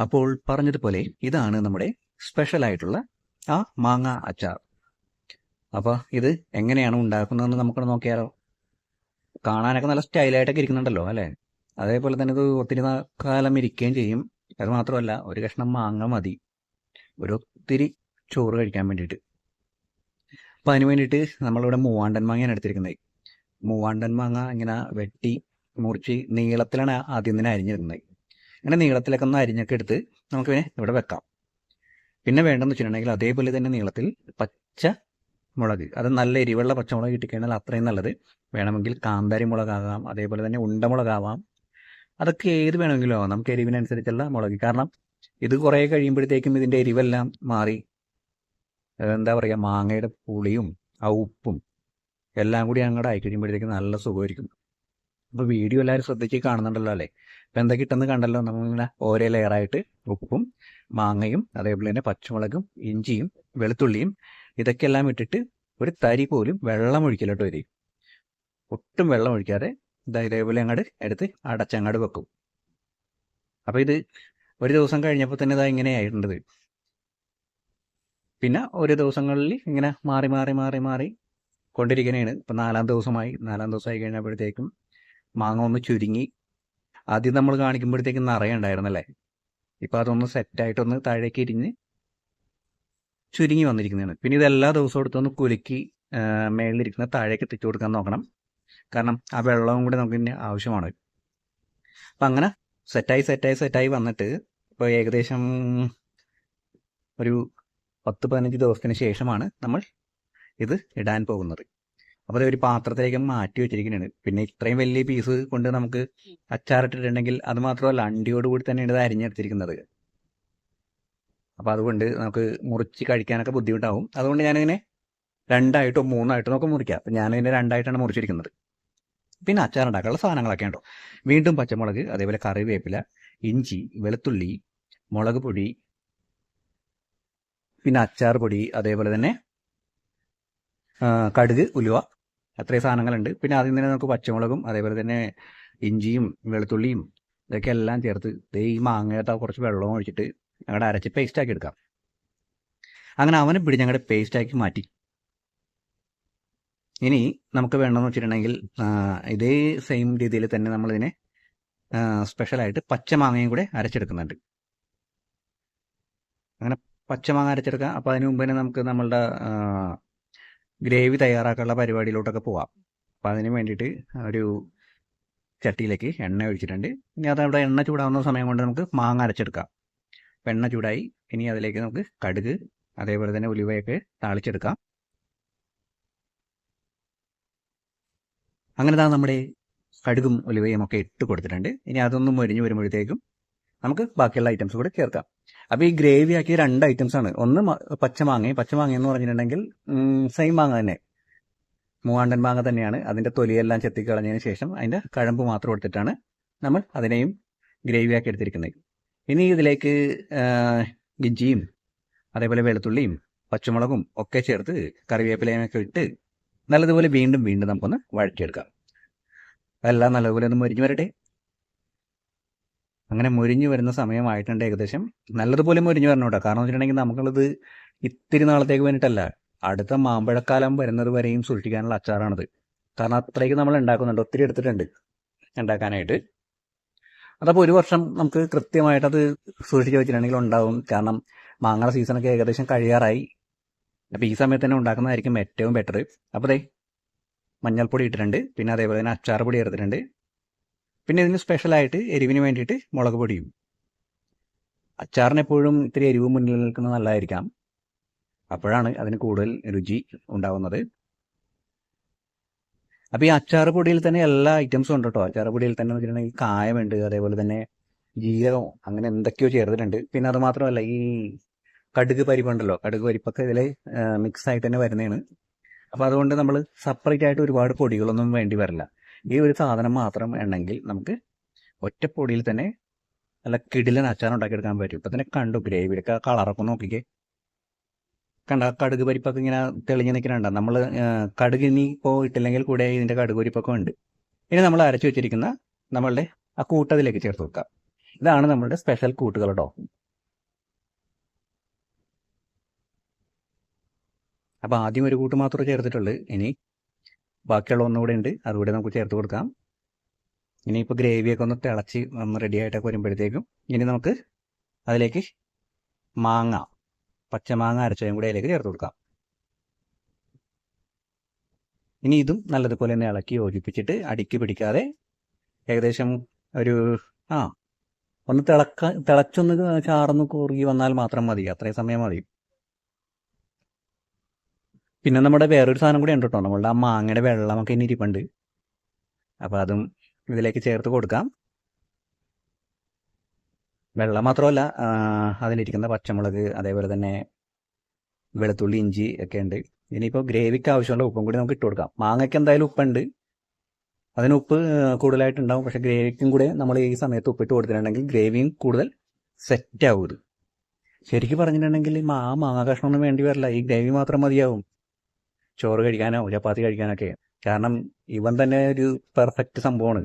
അപ്പോൾ പറഞ്ഞതുപോലെ ഇതാണ് നമ്മുടെ സ്പെഷ്യൽ ആയിട്ടുള്ള ആ മാങ്ങ അച്ചാർ. അപ്പോൾ ഇത് എങ്ങനെയാണ് ഉണ്ടാക്കുന്നതെന്ന് നമുക്ക് നോക്കിയാലോ. കാണാനൊക്കെ നല്ല സ്റ്റൈലായിട്ടൊക്കെ ഇരിക്കുന്നുണ്ടല്ലോ അല്ലേ? അതേപോലെ തന്നെ ഇത് ഒത്തിരി കാലം ഇരിക്കുകയും ചെയ്യും. അത് മാത്രമല്ല ഒരു കഷ്ണം മാങ്ങ മതി. ഒരു ഒത്തിരി ചോറ് കഴിക്കാൻ വേണ്ടിയിട്ട്. അപ്പം അതിന് വേണ്ടിയിട്ട് നമ്മളിവിടെ മൂവാണ്ടൻ മാങ്ങയാണ് എടുത്തിരിക്കുന്നത്. മൂവാണ്ടൻ മാങ്ങ ഇങ്ങനെ വെട്ടി മുറിച്ച് നീളത്തിലാണ് ആദ്യം തന്നെ അരിഞ്ഞിരുന്നത്. അങ്ങനെ നീളത്തിലൊക്കെ ഒന്ന് അരിഞ്ഞൊക്കെ എടുത്ത് നമുക്ക് പിന്നെ ഇവിടെ വെക്കാം. പിന്നെ വേണ്ടെന്ന് വെച്ചിട്ടുണ്ടെങ്കിൽ അതേപോലെ തന്നെ നീളത്തിൽ പച്ച മുളക് അത് നല്ല എരിവുള്ള പച്ചമുളക് കിട്ടിക്കഴിഞ്ഞാൽ അത്രയും നല്ലത്. വേണമെങ്കിൽ കാന്താരി മുളകാകാം അതേപോലെ തന്നെ ഉണ്ടമുളകാവാം അതൊക്കെ ഏത് വേണമെങ്കിലും ആവാം. നമുക്ക് എരിവിനനുസരിച്ചുള്ള മുളക്. കാരണം ഇത് കുറേ കഴിയുമ്പോഴത്തേക്കും ഇതിന്റെ എരിവെല്ലാം മാറി. എന്താ പറയുക? മാങ്ങയുടെ പുളിയും ആ ഉപ്പും എല്ലാം കൂടി അങ്ങോട്ട് ആയി കഴിയുമ്പോഴത്തേക്കും നല്ല സുഖമായിരിക്കും. അപ്പോൾ വീഡിയോ എല്ലാവരും ശ്രദ്ധിച്ച് കാണുന്നുണ്ടല്ലോ അല്ലേ? അപ്പോൾ എന്താ കിട്ടുന്നത് കണ്ടല്ലോ? നമ്മളിങ്ങനെ ഓരോ ലെയറായിട്ട് ഉപ്പും മാങ്ങയും അതേപോലെ തന്നെ പച്ചമുളകും ഇഞ്ചിയും വെളുത്തുള്ളിയും ഇതൊക്കെ എല്ലാം ഇട്ടിട്ട് ഒരു തരി പോലും വെള്ളം ഒഴിക്കലോട്ട് വരും. ഒട്ടും വെള്ളം ഒഴിക്കാതെ ഇതാ ഇതേപോലെ അങ്ങോട്ട് എടുത്ത് അടച്ചങ്ങോട്ട് വെക്കും. അപ്പോൾ ഇത് ഒരു ദിവസം കഴിഞ്ഞപ്പോൾ തന്നെ ഇതാ ഇങ്ങനെ ആയിട്ടുണ്ടത് പിന്നെ ഒരു ദിവസങ്ങളിൽ ഇങ്ങനെ മാറി മാറി മാറി മാറി കൊണ്ടിരിക്കുന്നതാണ് ഇപ്പം നാലാം ദിവസമായി. നാലാം ദിവസമായി കഴിഞ്ഞപ്പോഴത്തേക്കും മാങ്ങ ഒന്ന് ചുരുങ്ങി. ആദ്യം നമ്മൾ കാണിക്കുമ്പോഴത്തേക്കും നിറയുണ്ടായിരുന്നല്ലേ? ഇപ്പം അതൊന്ന് സെറ്റായിട്ടൊന്ന് താഴേക്ക് ഇരിഞ്ഞ് ചുരുങ്ങി വന്നിരിക്കുന്നതാണ്. പിന്നെ ഇത് എല്ലാ ദിവസവും എടുത്തൊന്ന് കുലുക്കി മേളിലിരിക്കുന്ന താഴേക്ക് എത്തിച്ചു കൊടുക്കാൻ നോക്കണം. കാരണം ആ വെള്ളവും കൂടി നമുക്ക് ഇനി ആവശ്യമാണ്. അപ്പം അങ്ങനെ സെറ്റായി സെറ്റായി സെറ്റായി വന്നിട്ട് ഇപ്പോൾ ഏകദേശം ഒരു പത്ത് പതിനഞ്ച് ദിവസത്തിന് ശേഷമാണ് നമ്മൾ ഇത് ഇടാൻ പോകുന്നത്. അപ്പോൾ അത് ഒരു പാത്രത്തിലേക്ക് മാറ്റി വെച്ചിരിക്കുന്നത് പിന്നെ ഇത്രയും വലിയ പീസ് കൊണ്ട് നമുക്ക് അച്ചാറിട്ടിട്ടുണ്ടെങ്കിൽ അത് മാത്രമല്ല അണ്ടിയോടുകൂടി തന്നെയാണ് ഇത് അരിഞ്ഞെടുത്തിരിക്കുന്നത്. അപ്പോൾ അതുകൊണ്ട് നമുക്ക് മുറിച്ച് കഴിക്കാനൊക്കെ ബുദ്ധിമുട്ടാവും. അതുകൊണ്ട് ഞാനിങ്ങനെ രണ്ടായിട്ടോ മൂന്നായിട്ടോ നമുക്ക് മുറിക്കാം. അപ്പം ഞാനിങ്ങനെ രണ്ടായിട്ടാണ് മുറിച്ചിരിക്കുന്നത്. പിന്നെ അച്ചാർ ഉണ്ടാക്കാനുള്ള സാധനങ്ങളൊക്കെ ഉണ്ടോ? വീണ്ടും പച്ചമുളക് അതേപോലെ കറിവേപ്പില ഇഞ്ചി വെളുത്തുള്ളി മുളക് പൊടി പിന്നെ അച്ചാർ പൊടി അതേപോലെ തന്നെ കടുക് ഉലുവ അത്രയും സാധനങ്ങളുണ്ട്. പിന്നെ ആദ്യം തന്നെ നമുക്ക് പച്ചമുളകും അതേപോലെ തന്നെ ഇഞ്ചിയും വെളുത്തുള്ളിയും ഇതൊക്കെ എല്ലാം ചേർത്ത് ഈ മാങ്ങയത്ത കുറച്ച് വെള്ളവും ഒഴിച്ചിട്ട് ഞങ്ങളുടെ അരച്ച് പേസ്റ്റ് ആക്കി എടുക്കാം. അങ്ങനെ അവനെ പിടി ഞങ്ങളുടെ പേസ്റ്റ് ആക്കി മാറ്റി. ഇനി നമുക്ക് വേണമെന്ന് വെച്ചിട്ടുണ്ടെങ്കിൽ ഇതേ സെയിം രീതിയിൽ തന്നെ നമ്മളിതിനെ സ്പെഷ്യലായിട്ട് പച്ചമാങ്ങയും കൂടെ അരച്ചെടുക്കുന്നുണ്ട്. അങ്ങനെ പച്ചമാങ്ങ അരച്ചെടുക്കാം. അപ്പോൾ അതിന് മുമ്പ് തന്നെ നമുക്ക് നമ്മളുടെ ഗ്രേവി തയ്യാറാക്കാനുള്ള പരിപാടിയിലോട്ടൊക്കെ പോവാം. അപ്പം അതിന് വേണ്ടിയിട്ട് ഒരു ചട്ടിയിലേക്ക് എണ്ണ ഒഴിച്ചിട്ടുണ്ട്. ഇനി അതവിടെ എണ്ണ ചൂടാവുന്ന സമയം കൊണ്ട് നമുക്ക് മാങ്ങ അരച്ചെടുക്കാം. അപ്പം എണ്ണ ചൂടായി. ഇനി അതിലേക്ക് നമുക്ക് കടുക് അതേപോലെ തന്നെ ഉലുവയൊക്കെ താളിച്ചെടുക്കാം. അങ്ങനെ താ നമ്മുടെ കടുകും ഉലുവയും ഒക്കെ ഇട്ട് കൊടുത്തിട്ടുണ്ട്. ഇനി അതൊന്നും മൊരിഞ്ഞ് വരുമ്പോഴത്തേക്കും നമുക്ക് ബാക്കിയുള്ള ഐറ്റംസ് കൂടെ ചേർക്കാം. അപ്പോൾ ഈ ഗ്രേവി ആക്കിയ രണ്ട് ഐറ്റംസ് ആണ്. ഒന്ന് പച്ചമാങ്ങ പച്ചമാങ്ങയും പച്ചമാങ്ങ എന്ന് പറഞ്ഞിട്ടുണ്ടെങ്കിൽ സെയിം മാങ്ങ തന്നെ. മൂവാണ്ടൻ മാങ്ങ തന്നെയാണ്. അതിന്റെ തൊലിയെല്ലാം ചെത്തിക്കളഞ്ഞതിന് ശേഷം അതിന്റെ കഴമ്പ് മാത്രം എടുത്തിട്ടാണ് നമ്മൾ അതിനെയും ഗ്രേവി ആക്കി എടുത്തിരിക്കുന്നത്. ഇനി ഇതിലേക്ക് ഇഞ്ചിയും അതേപോലെ വെളുത്തുള്ളിയും പച്ചമുളകും ഒക്കെ ചേർത്ത് കറിവേപ്പിലയും ഒക്കെ ഇട്ട് നല്ലതുപോലെ വീണ്ടും വീണ്ടും നമുക്കൊന്ന് വഴറ്റിയെടുക്കാം. അതെല്ലാം നല്ലതുപോലെ ഒന്ന് മരിഞ്ഞു വരട്ടെ. അങ്ങനെ മുരിഞ്ഞു വരുന്ന സമയമായിട്ടുണ്ട് ഏകദേശം. നല്ലതുപോലെ മുരിഞ്ഞു വരണം കേട്ടോ. കാരണം വെച്ചിട്ടുണ്ടെങ്കിൽ നമുക്കുള്ളത് ഇത്തിരി നാളത്തേക്ക് വേണ്ടിയിട്ടല്ല. അടുത്ത മാമ്പഴക്കാലം വരുന്നത് വരെയും സൂക്ഷിക്കാനുള്ള അച്ചാറാണത്. കാരണം അത്രയ്ക്ക് നമ്മൾ ഉണ്ടാക്കുന്നുണ്ട്. ഒത്തിരി എടുത്തിട്ടുണ്ട് ഉണ്ടാക്കാനായിട്ട്. അതപ്പോൾ ഒരു വർഷം നമുക്ക് കൃത്യമായിട്ട് അത് സൂക്ഷിച്ച് വെച്ചിട്ടുണ്ടെങ്കിൽ ഉണ്ടാവും. കാരണം മാങ്ങയുടെ സീസണൊക്കെ ഏകദേശം കഴിയാറായി. അപ്പോൾ ഈ സമയത്ത് തന്നെ ഉണ്ടാക്കുന്നതായിരിക്കും ഏറ്റവും ബെറ്റർ അപ്പോൾ ദേ മഞ്ഞൾപ്പൊടി ഇട്ടിട്ടുണ്ട്. പിന്നെ അതേപോലെ തന്നെ അച്ചാർ പൊടി എടുത്തിട്ടുണ്ട് പിന്നെ ഇതിന് സ്പെഷ്യലായിട്ട് എരിവിന് വേണ്ടിയിട്ട് മുളക് പൊടിയും. അച്ചാറിന് എപ്പോഴും ഇത്തിരി എരിവ് മുന്നിൽ നിൽക്കുന്നത് നല്ലതായിരിക്കാം. അപ്പോഴാണ് അതിന് കൂടുതൽ രുചി ഉണ്ടാവുന്നത്. അപ്പോൾ ഈ അച്ചാർ പൊടിയിൽ തന്നെ എല്ലാ ഐറ്റംസും ഉണ്ട് കേട്ടോ അച്ചാർ പൊടിയിൽ തന്നെ വെച്ചിട്ടുണ്ടെങ്കിൽ കായമുണ്ട് അതേപോലെ തന്നെ ജീരകം അങ്ങനെ എന്തൊക്കെയോ ചേർത്തിട്ടുണ്ട്. പിന്നെ അത് മാത്രമല്ല ഈ കടുക് പരിപ്പുണ്ടല്ലോ കടുക് പരിപ്പൊക്കെ ഇതിൽ മിക്സ് ആയിട്ട് തന്നെ വരുന്നതാണ്. അപ്പോൾ അതുകൊണ്ട് നമ്മൾ സെപ്പറേറ്റ് ആയിട്ട് ഒരുപാട് പൊടികളൊന്നും വേണ്ടി വരില്ല. ഈ ഒരു സാധനം മാത്രം ഉണ്ടെങ്കിൽ നമുക്ക് ഒറ്റ പൊടിയിൽ തന്നെ നല്ല കിടിലൻ അച്ചാർ ഉണ്ടാക്കിയെടുക്കാൻ പറ്റും. ഇപ്പം തന്നെ കണ്ടു ഗ്രേവിയുടെ കളറൊക്കെ നോക്കിക്കേ. കണ്ട? കടുക് പരിപ്പൊക്കെ ഇങ്ങനെ തെളിഞ്ഞ് നിൽക്കുന്നുണ്ട്? നമ്മൾ കടുക് ഇനി ഇപ്പോൾ ഇട്ടില്ലെങ്കിൽ കൂടെ ഇതിന്റെ കടുക് പരിപ്പൊക്കെ ഉണ്ട്. ഇനി നമ്മൾ അരച്ചു വെച്ചിരിക്കുന്ന നമ്മളുടെ ആ കൂട്ടത്തിലേക്ക് ചേർത്ത് വെക്കാം. ഇതാണ് നമ്മളുടെ സ്പെഷ്യൽ കൂട്ടുകൾ കേട്ടോ. അപ്പോൾ ആദ്യം ഒരു കൂട്ട് മാത്രമേ ചേർത്തിട്ടുള്ളൂ. ഇനി ബാക്കിയുള്ള ഒന്നുകൂടെ ഉണ്ട്. അതുകൂടെ നമുക്ക് ചേർത്ത് കൊടുക്കാം. ഇനിയിപ്പോൾ ഗ്രേവിയൊക്കെ ഒന്ന് തിളച്ച് ഒന്ന് റെഡി ആയിട്ടൊക്കെ വരുമ്പോഴത്തേക്കും ഇനി നമുക്ക് അതിലേക്ക് മാങ്ങ പച്ചമാങ്ങ അരച്ചതും കൂടെ അതിലേക്ക് ചേർത്ത് കൊടുക്കാം. ഇനി ഇതും നല്ലതുപോലെ തന്നെ ഇളക്കി യോജിപ്പിച്ചിട്ട് അടിക്ക് പിടിക്കാതെ ഏകദേശം ഒരു ആ ഒന്ന് തിളക്ക തിളച്ചൊന്ന് ചാർന്ന് കുറുകി വന്നാൽ മാത്രം മതി. അത്രയും സമയം മതി. പിന്നെ നമ്മുടെ വേറൊരു സാധനം കൂടി ഉണ്ട് കേട്ടോ. നമ്മളുടെ ആ മാങ്ങയുടെ വെള്ളമൊക്കെ ഇനി ഇരിപ്പുണ്ട്. അപ്പോൾ അതും ഇതിലേക്ക് ചേർത്ത് കൊടുക്കാം. വെള്ളം മാത്രമല്ല ആ, അതിലിരിക്കുന്ന പച്ചമുളക് അതേപോലെ തന്നെ വെളുത്തുള്ളി ഇഞ്ചി ഒക്കെ ഉണ്ട്. ഇനിയിപ്പോൾ ഗ്രേവിക്ക് ആവശ്യമുള്ള ഉപ്പും കൂടി നമുക്ക് ഇട്ട് കൊടുക്കാം. മാങ്ങയ്ക്ക് എന്തായാലും ഉപ്പുണ്ട്. അതിന് ഉപ്പ് ആ, കൂടുതലായിട്ടുണ്ടാവും. പക്ഷെ ഗ്രേവിക്കും കൂടെ നമ്മൾ ഈ സമയത്ത് ഉപ്പിട്ട് കൊടുത്തിട്ടുണ്ടെങ്കിൽ ഗ്രേവിയും കൂടുതൽ സെറ്റ് ആവും ശരിക്കും പറഞ്ഞിട്ടുണ്ടെങ്കിൽ മാ മാങ്ങ കഷ്ണമൊന്നും വേണ്ടി വരില്ല. ഈ ഗ്രേവി മാത്രം മതിയാവും. ചോറ് കഴിക്കാനോ ചപ്പാത്തി കഴിക്കാനൊക്കെ. കാരണം ഇവൻ തന്നെ ഒരു പെർഫെക്റ്റ് സംഭവമാണ്.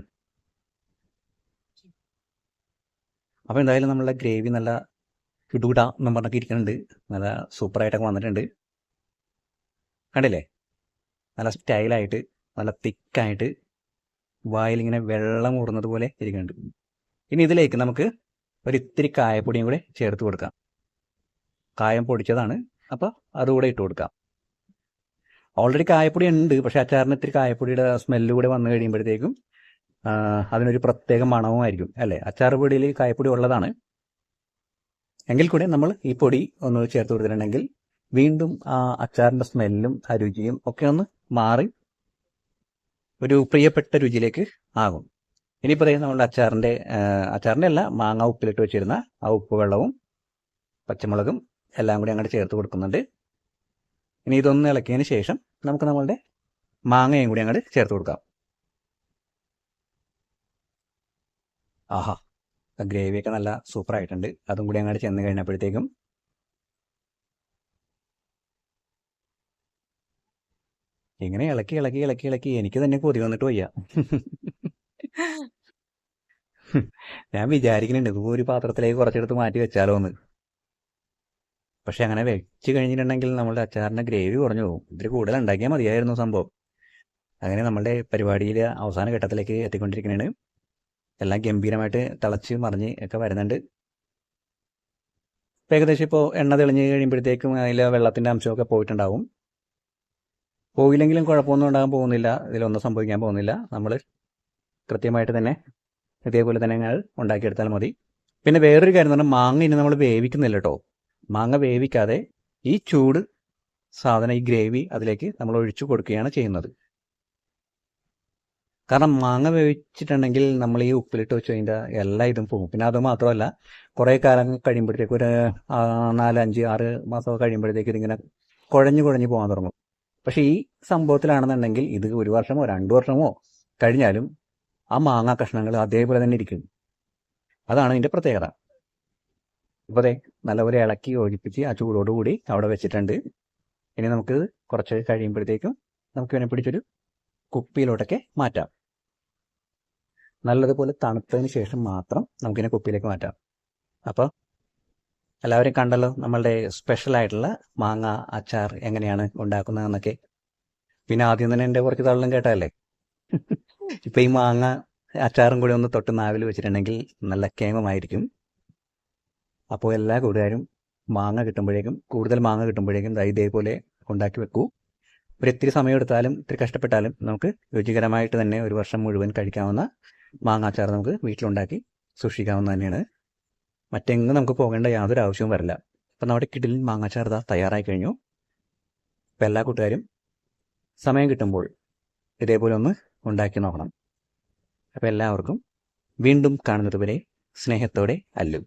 അപ്പോൾ എന്തായാലും നമ്മളെ ഗ്രേവി നല്ല കിടുകിട എന്നും പറഞ്ഞൊക്കെ ഇരിക്കുന്നുണ്ട്. നല്ല സൂപ്പറായിട്ടൊക്കെ വന്നിട്ടുണ്ട്. കണ്ടില്ലേ? നല്ല സ്റ്റൈലായിട്ട് നല്ല തിക്കായിട്ട് വായിലിങ്ങനെ വെള്ളം ഊറുന്നത് പോലെ ഇരിക്കുന്നുണ്ട്. ഇനി ഇതിലേക്ക് നമുക്ക് ഒരു ഇത്തിരി കായപ്പൊടിയും കൂടെ ചേർത്ത് കൊടുക്കാം. കായം പൊടിച്ചതാണ്. അപ്പോൾ അതുകൂടെ ഇട്ട് കൊടുക്കാം. ഓൾറെഡി കായപ്പൊടി ഉണ്ട് പക്ഷെ അച്ചാറിന് ഇത്തിരി കായപ്പൊടിയുടെ സ്മെല്ല് കൂടെ വന്നു കഴിയുമ്പോഴത്തേക്കും അതിനൊരു പ്രത്യേക മണവുമായിരിക്കും അല്ലേ? അച്ചാർ പൊടിയിൽ കായപ്പൊടി ഉള്ളതാണ്. എങ്കിൽ കൂടെ നമ്മൾ ഈ പൊടി ഒന്ന് ചേർത്ത് കൊടുത്തിട്ടുണ്ടെങ്കിൽ വീണ്ടും ആ അച്ചാറിന്റെ സ്മെല്ലും ആ രുചിയും ഒക്കെ ഒന്ന് മാറി ഒരു പ്രിയപ്പെട്ട രുചിയിലേക്ക് ആകും. ഇനി പറയുന്ന നമ്മുടെ അച്ചാറിന്റെ അച്ചാറിന്റെ അല്ല മാങ്ങ ഉപ്പിലിട്ട് വെച്ചിരുന്ന ആ ഉപ്പ് വെള്ളവും പച്ചമുളകും എല്ലാം കൂടി അങ്ങോട്ട് ചേർത്ത് കൊടുക്കുന്നുണ്ട്. ഇനി ഇതൊന്ന് ഇളക്കിയതിന് ശേഷം നമുക്ക് നമ്മളുടെ മാങ്ങയും കൂടി അങ്ങോട്ട് ചേർത്ത് കൊടുക്കാം. ആഹാ ഗ്രേവിയൊക്കെ നല്ല സൂപ്പർ ആയിട്ടുണ്ട്. അതും കൂടി അങ്ങോട്ട് ചെന്ന് കഴിഞ്ഞപ്പോഴത്തേക്കും ഇങ്ങനെ ഇളക്കി ഇളക്കി ഇളക്കി ഇളക്കി. എനിക്ക് തന്നെ കൊതി വന്നിട്ട് വയ്യ. ഞാൻ വിചാരിക്കുന്നുണ്ട് ഒരു പാത്രത്തിലേക്ക് കുറച്ചെടുത്ത് മാറ്റി വെച്ചാലോ എന്ന് പക്ഷെ അങ്ങനെ വെച്ച് കഴിഞ്ഞിട്ടുണ്ടെങ്കിൽ നമ്മുടെ അച്ചാറിന്റെ ഗ്രേവി കുറഞ്ഞു പോകും. ഇതിൽ കൂടുതൽ ഉണ്ടാക്കിയാൽ മതിയായിരുന്നു സംഭവം. അങ്ങനെ നമ്മുടെ പരിപാടിയിൽ അവസാന ഘട്ടത്തിലേക്ക് എത്തിക്കൊണ്ടിരിക്കുന്നതാണ് എല്ലാം ഗംഭീരമായിട്ട് തിളച്ച് മറിഞ്ഞ് ഒക്കെ വരുന്നുണ്ട്. ഇപ്പോൾ ഏകദേശം ഇപ്പോൾ എണ്ണ തെളിഞ്ഞ് കഴിയുമ്പോഴത്തേക്കും അതിൽ വെള്ളത്തിന്റെ അംശമൊക്കെ പോയിട്ടുണ്ടാവും. പോയില്ലെങ്കിലും കുഴപ്പമൊന്നും ഉണ്ടാകാൻ പോകുന്നില്ല. ഇതിലൊന്നും സംഭവിക്കാൻ പോകുന്നില്ല. നമ്മൾ കൃത്യമായിട്ട് തന്നെ ഇതേപോലെ തന്നെ ഞങ്ങൾ ഉണ്ടാക്കിയെടുത്താൽ മതി. പിന്നെ വേറൊരു കാര്യം എന്ന് പറഞ്ഞാൽ മാങ്ങ ഇനി നമ്മൾ വേവിക്കുന്നില്ല കേട്ടോ. മാങ്ങ വേവിക്കാതെ ഈ ചൂട് സാധനം ഈ ഗ്രേവി അതിലേക്ക് നമ്മൾ ഒഴിച്ചു കൊടുക്കുകയാണ് ചെയ്യുന്നത്. കാരണം മാങ്ങ വേവിച്ചിട്ടുണ്ടെങ്കിൽ നമ്മൾ ഈ ഉപ്പിലിട്ട് വെച്ച് കഴിഞ്ഞാൽ എല്ലാ ഇതും പോകും. പിന്നെ അത് മാത്രമല്ല കുറേ കാലം കഴിയുമ്പോഴത്തേക്ക് ഒരു നാല് അഞ്ച് ആറ് മാസമൊക്കെ കഴിയുമ്പോഴത്തേക്ക് ഇതിങ്ങനെ കുഴഞ്ഞു കുഴഞ്ഞു പോകാൻ തുടങ്ങും. പക്ഷേ ഈ സംഭവത്തിലാണെന്നുണ്ടെങ്കിൽ ഇത് ഒരു വർഷമോ രണ്ട് വർഷമോ കഴിഞ്ഞാലും ആ മാങ്ങ കഷ്ണങ്ങൾ അതേപോലെ തന്നെ ഇരിക്കും. അതാണ് ഇതിന്റെ പ്രത്യേകത. ഇപ്പോൾ അതെ നല്ലപോലെ ഇളക്കി ഒഴിപ്പിച്ച് ആ ചൂടോടുകൂടി അവിടെ വെച്ചിട്ടുണ്ട്. ഇനി നമുക്ക് കുറച്ച് കഴിയുമ്പോഴത്തേക്കും നമുക്ക് ഇതിനെ പിടിച്ചൊരു കുപ്പിയിലോട്ടൊക്കെ മാറ്റാം. നല്ലതുപോലെ തണുത്തതിന് ശേഷം മാത്രം നമുക്കിതിനെ കുപ്പിയിലേക്ക് മാറ്റാം. അപ്പോൾ എല്ലാവരും കണ്ടല്ലോ നമ്മളുടെ സ്പെഷ്യൽ ആയിട്ടുള്ള മാങ്ങ അച്ചാർ എങ്ങനെയാണ് ഉണ്ടാക്കുന്നതെന്നൊക്കെ. പിന്നെ ആദ്യം തന്നെ എന്റെ കുറച്ച് തള്ളും കേട്ടാലേ ഇപ്പം ഈ മാങ്ങ അച്ചാറും കൂടി ഒന്ന് തൊട്ട് നാവിൽ വെച്ചിട്ടുണ്ടെങ്കിൽ നല്ല കേമമായിരിക്കും. അപ്പോൾ എല്ലാ കൂട്ടുകാരും മാങ്ങ കിട്ടുമ്പോഴേക്കും കൂടുതൽ മാങ്ങ കിട്ടുമ്പോഴേക്കും ഇതേപോലെ ഉണ്ടാക്കി വെക്കൂ. ഒരു ഇത്തിരി സമയം എടുത്താലും ഇത്തിരി കഷ്ടപ്പെട്ടാലും നമുക്ക് രുചികരമായിട്ട് തന്നെ ഒരു വർഷം മുഴുവൻ കഴിക്കാവുന്ന മാങ്ങാച്ചാർ നമുക്ക് വീട്ടിലുണ്ടാക്കി സൂക്ഷിക്കാവുന്ന തന്നെയാണ്. മറ്റെങ്ങും നമുക്ക് പോകേണ്ട യാതൊരു ആവശ്യവും വരില്ല. അപ്പം നമ്മുടെ കിടിലിൻ മാങ്ങാച്ചാർ തയ്യാറായി കഴിഞ്ഞു. അപ്പം എല്ലാ കൂട്ടുകാരും സമയം കിട്ടുമ്പോൾ ഇതേപോലെ ഒന്ന് ഉണ്ടാക്കി നോക്കണം. അപ്പം എല്ലാവർക്കും വീണ്ടും കാണുന്നത് വരെ സ്നേഹത്തോടെ അല്ലു.